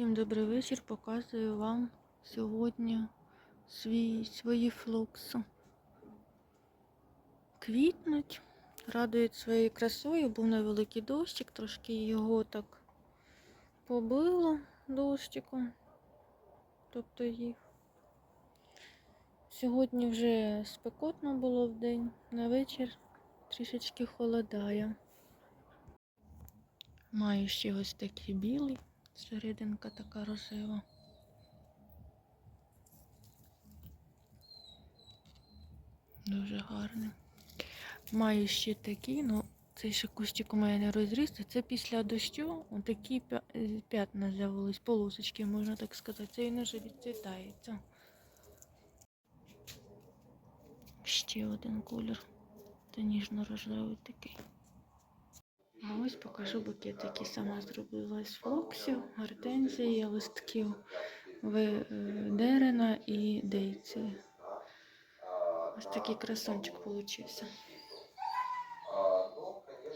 Всім добрий вечір. Показую вам сьогодні свій, свої флокси. Квітнуть, радують своєю красою. Був невеликий дощик, трошки його так побило дощиком. Тобто їх. Сьогодні вже спекотно було в день, на вечір трішечки холодає. Маю ще ось такий білий, серединка така рожева. Дуже гарний. Маю ще такий, ну цей ще кущик у мене не розрісся. Це після дощу такі п'ятна з'явились, полосочки, можна так сказати. Це він вже відцвітається. Ще один колір. Це ніжно-рожевий такий. А ось покажу букет, який сама зробила з флоксів, гортензії, листків дерена і дейці. Ось такий красончик.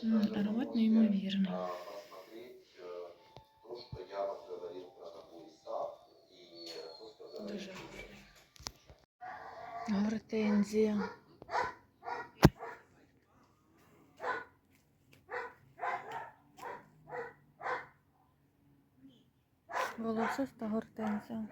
М, Аромат неймовірний. Дуже гарний. Гортензія. Волосиста гортензія.